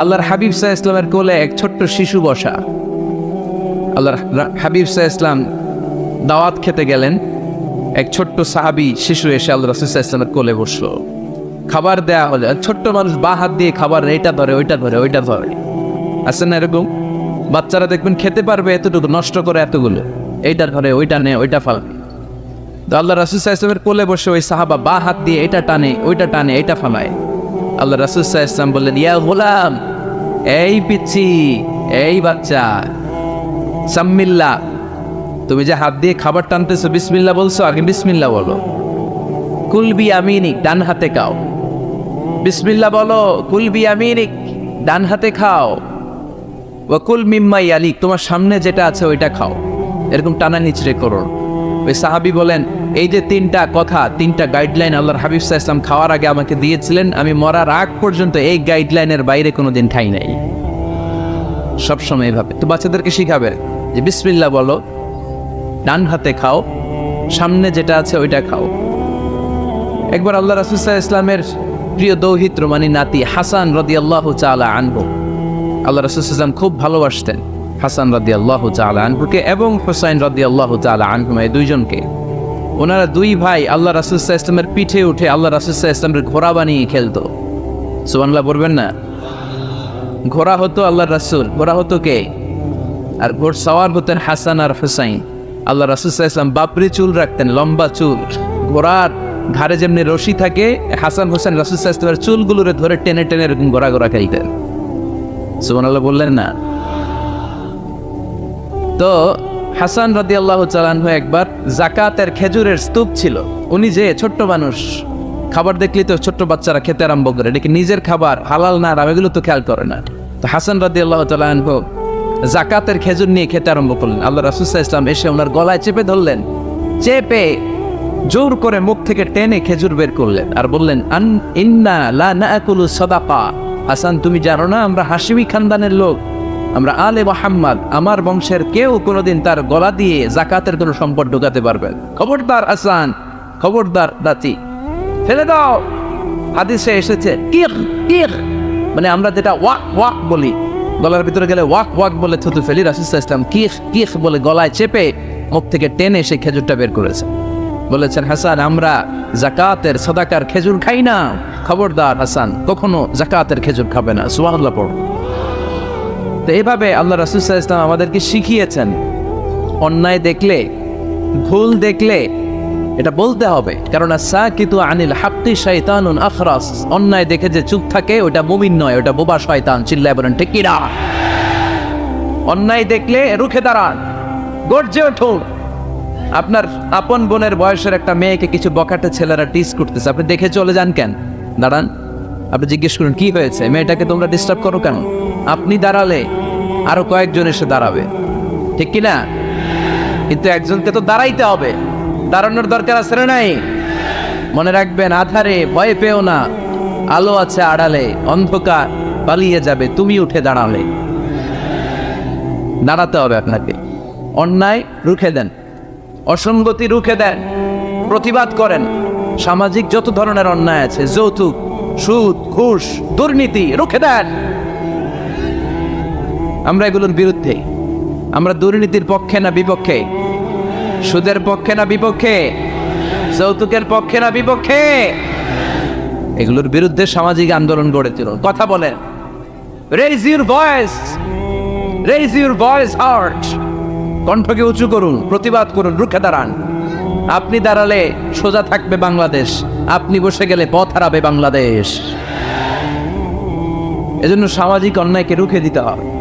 আল্লাহর হাবিব সাহা ইসলামের কোলে এক ছোট্ট শিশু বসা। আল্লাহর হাবিব সাহা ইসলাম দাওয়াত খেতে গেলেন। এক ছোট্ট সাহাবি শিশু এসে আল্লাহ রসুল সাহা ইসলামের কোলে বসল। খাবার দেয়া হলে। ছোট্ট মানুষ বা হাত দিয়ে খাবার এইটা ধরে, ওইটা ধরে ওইটা ধরে। আছে না এরকম? বাচ্চারা দেখবেন খেতে পারবে এতটুকু, নষ্ট করে এতগুলো। এইটা ধরে, ওইটা নে, ওইটা ফালবে তো আল্লাহ রাসুল ইসলামের কোলে বসে ওই সাহাবা বা হাত দিয়ে এটা টানে, ওইটা টানে, এটা ফালায়। আল্লাহ রাসুল ইসলাম বললেন, ইয়া গোলাম, এই পিচ্ছি, এই বাচ্চা, সাম্মিল্লা, তুমি যে হাত দিয়ে খাবার টানতেছো, বিসমিল্লা বলছো, আগে বিসমিল্লা বলো। কুলবি আমিনিক, ডান হাতে খাও। বিসমিল্লা বলো কুলবি আমিনিক, ডান হাতে খাও। ওয়াকুল মিম্মাই আলিক তোমার সামনে যেটা আছে ওইটা খাও। এরকম টানা নিচড়ে করো। ওই সাহাবি বলেন এই যে তিনটা কথা, তিনটা গাইডলাইন আল্লাহর হাবিব সাহা ইসলাম খাওয়ার আগে আমাকে দিয়েছিলেন, আমি মরার আগ পর্যন্ত এই গাইডলাইনের বাইরে কোনো দিন ঠাই নাই। সবসময় এভাবে। তো বাচ্চাদেরকে শিখাবে যে বিসমিল্লা বলো, ডান হাতে খাও, সামনে যেটা আছে ওইটা খাও। একবার আল্লাহ রাসুসাহ ইসলামের প্রিয় দৌহিত্র মানে নাতি হাসান রদি আল্লাহ চালা আনব আল্লাহ রাসুসাল্লাম খুব ভালোবাসতেন হাসান রদি আল্লাহ চালা আনহুকে এবং হোসাইন রদি আল্লাহ চালা আনহুমা, এই দুইজনকে। ওনারা দুই ভাই আল্লাহ রাসুসাহ ইসলামের পিঠে উঠে আল্লাহ রাসুসাহ ইসলামের ঘোড়া বানিয়ে খেলতো। সুবানলা বলবেন না? ঘোড়া হতো আল্লাহ রাসুল। ঘোড়া হতো কে? আর ঘোড় সওয়ার হতেন হাসান আর হুসাইন। আল্লাহ রাসুল ইসলাম বাপরি চুল রাখতেন, লম্বা চুল। ঘোড়ার ঘাড়ে যেমনি রশি থাকে, হাসান হোসেন রাসুল ইসলামের চুলগুলোরে ধরে টেনে টেনে এরকম ঘোড়া ঘোড়া খেলতেন। সুবান আল্লাহ বললেন না? তো হাসান রাদি আল্লাহ চালানহু একবার জাকাতের খেজুরের স্তূপ ছিল। উনি যে ছোট্ট মানুষ, খাবার দেখলি তো ছোট্ট বাচ্চারা খেতে আরম্ভ করে। এটা কি নিজের খাবার, হালাল না আরাম? এগুলো তো খেয়াল করে না। তো হাসান রাদি আল্লাহ চালানহু জাকাতের খেজুর নিয়ে খেতে আরম্ভ করলেন। আল্লাহ রাসুসাহ ইসলাম এসে ওনার গলায় চেপে ধরলেন। চেপে জোর করে মুখ থেকে টেনে খেজুর বের করলেন আর বললেন, আন, ইন্না লা নাকুলু সাদাকা। হাসান, তুমি জানো না আমরা হাসিমি খানদানের লোক? আমরা আলে মোহাম্মদ, আমার বংশের কেউ কোনোদিন তার গলা দিয়ে জাকাতের কোনো সম্পদ ঢুকাতে পারবেন খবরদার আসান, খবরদার দাচি ফেলে দাও। হাদিসে এসেছে কির কির মানে আমরা যেটা ওয়াক ওয়াক বলি, গলার ভিতরে গেলে ওয়াক ওয়াক বলে থুতু ফেলি, রাসুল ইসলাম কিফ কিফ বলে গলায় চেপে মুখ থেকে টেনে সেই খেজুরটা বের করেছে। বলেছেন, হাসান, আমরা জাকাতের সদাকার খেজুর খাই না। খবরদার হাসান, কখনো জাকাতের খেজুর খাবে না। সুবহানাল্লাহ পড়ো। তো এভাবে আল্লাহ রাসুল ইসলাম আমাদেরকে শিখিয়েছেন। অন্যায় দেখলে, ভুল দেখলে এটা বলতে হবে। কারণ সাকিতু আনিল হাক্কি শয়তানুন আখরাস। অন্যায় দেখে যে চুপ থাকে, ওটা মুমিন নয়, ওটা বোবা শয়তান। চিল্লায় বলেন, ঠিক কিনা অন্যায় দেখলে রুখে দাঁড়ান, গর্জে উঠুন। আপনার আপন বোনের বয়সের একটা মেয়েকে কিছু বকাটে ছেলেরা টিস করতেছে। আপনি দেখে চলে যান কেন? দাঁড়ান। আপনি জিজ্ঞেস করুন, কি হয়েছে? মেয়েটাকে তোমরা ডিস্টার্ব করো কেন? আপনি দাঁড়ালে আরও কয়েকজন এসে দাঁড়াবে। ঠিক কি না কিন্তু একজনকে তো দাঁড়াইতে হবে। দাঁড়ানোর দরকার আছে না নাই? মনে রাখবেন, আধারে ভয় পেও না। আলো আছে আড়ালে, অন্ধকার পালিয়ে যাবে, তুমি উঠে দাঁড়ালে। দাঁড়াতে হবে আপনাকে। অন্যায় রুখে দেন। অসঙ্গতি রুখে দেন। প্রতিবাদ করেন। সামাজিক যত ধরনের অন্যায় আছে, যৌতুক, সুদ, ঘুষ, দুর্নীতি রুখে দেন। আমরা এগুলোর বিরুদ্ধে। আমরা দুর্নীতির পক্ষে না বিপক্ষে? সুদের পক্ষে না বিপক্ষে? যৌতুকের পক্ষে না বিপক্ষে? এগুলোর বিরুদ্ধে সামাজিক আন্দোলন গড়ে তুলুন। কথা বলেন। Raise your voice raise your voice heart কণ্ঠকে উঁচু করুন, প্রতিবাদ করুন, রুখে দাঁড়ান। আপনি দাঁড়ালে সোজা থাকবে বাংলাদেশ। আপনি বসে গেলে পথ হারাবে বাংলাদেশ। এজন্য সামাজিক অন্যায়কে রুখে দিতে হবে।